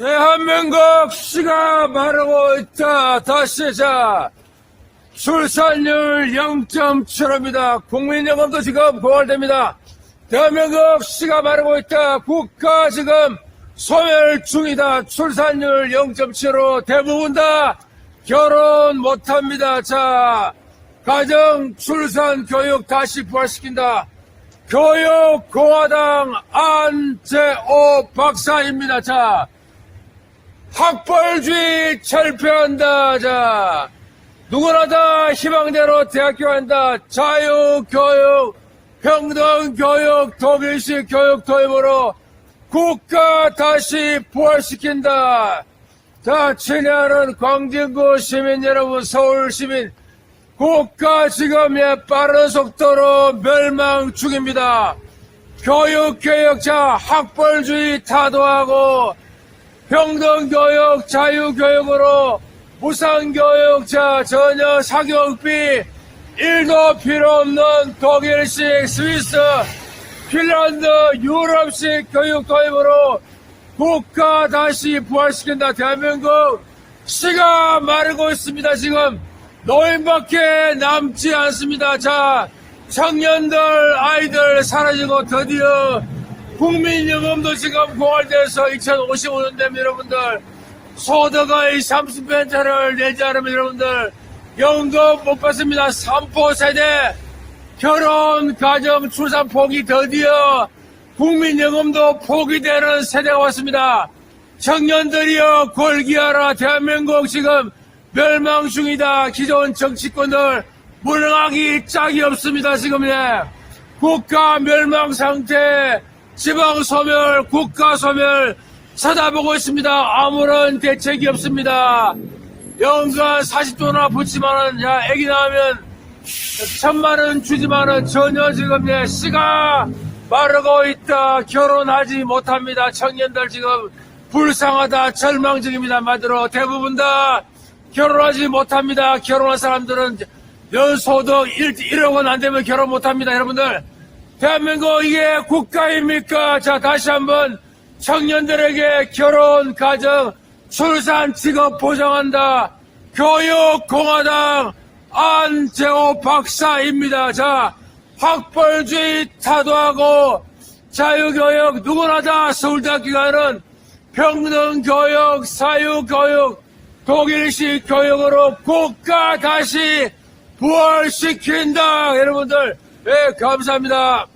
대한민국 씨가 말하고 있다. 다시 자 출산율 0.7입니다. 국민연금도 지금 고갈됩니다. 대한민국 씨가 말하고 있다. 국가 지금 소멸 중이다. 출산율 0.7로 대부분 다 결혼 못합니다. 자 가정 출산 교육 다시 부활시킨다. 교육 공화당 안재호 박사입니다. 자 학벌주의 철폐한다. 자, 누구나 다 희망대로 대학교 간다. 자유교육, 평등교육, 독일식 교육 도입으로 국가 다시 부활시킨다. 자, 친애하는 광진구 시민 여러분, 서울 시민, 국가 지금의 빠른 속도로 멸망 중입니다. 교육, 교육자, 학벌주의 타도하고 평등교육, 자유교육으로 무상교육자 전혀 사교육비 1도 필요 없는 독일식, 스위스, 핀란드, 유럽식 교육 도입으로 국가 다시 부활시킨다. 대한민국 씨가 마르고 있습니다. 지금 노인밖에 남지 않습니다. 자, 청년들, 아이들 사라지고 드디어 국민연금도 지금 고갈돼서 2055년 되면 여러분들 소득의 30%를 내지 않으면 여러분들 연금 못 받습니다. 3포 세대 결혼, 가정, 출산 포기 드디어 국민연금도 포기되는 세대가 왔습니다. 청년들이여 골기하라 대한민국 지금 멸망 중이다. 기존 정치권들 물러나기 짝이 없습니다. 지금 예. 국가 멸망 상태 지방 소멸, 국가 소멸 쳐다보고 있습니다. 아무런 대책이 없습니다. 연간 40조나 붙지만은, 야, 애기 낳으면 천만원 주지만은 전혀 지금 내 씨가 마르고 있다. 결혼하지 못합니다. 청년들 지금 불쌍하다. 절망 중입니다. 말대로 대부분 다 결혼하지 못합니다. 결혼한 사람들은 연소득 1, 1억 원 안 되면 결혼 못합니다. 여러분들. 대한민국 이게 국가입니까? 자, 다시 한번 청년들에게 결혼, 가정, 출산, 직업 보장한다. 교육, 공화당, 안재호 박사입니다. 자, 학벌주의 타도하고 자유교육, 누구나 다 서울대학교 가는 평등교육, 사유교육, 독일식 교육으로 국가 다시 부활시킨다. 여러분들, 네, 감사합니다.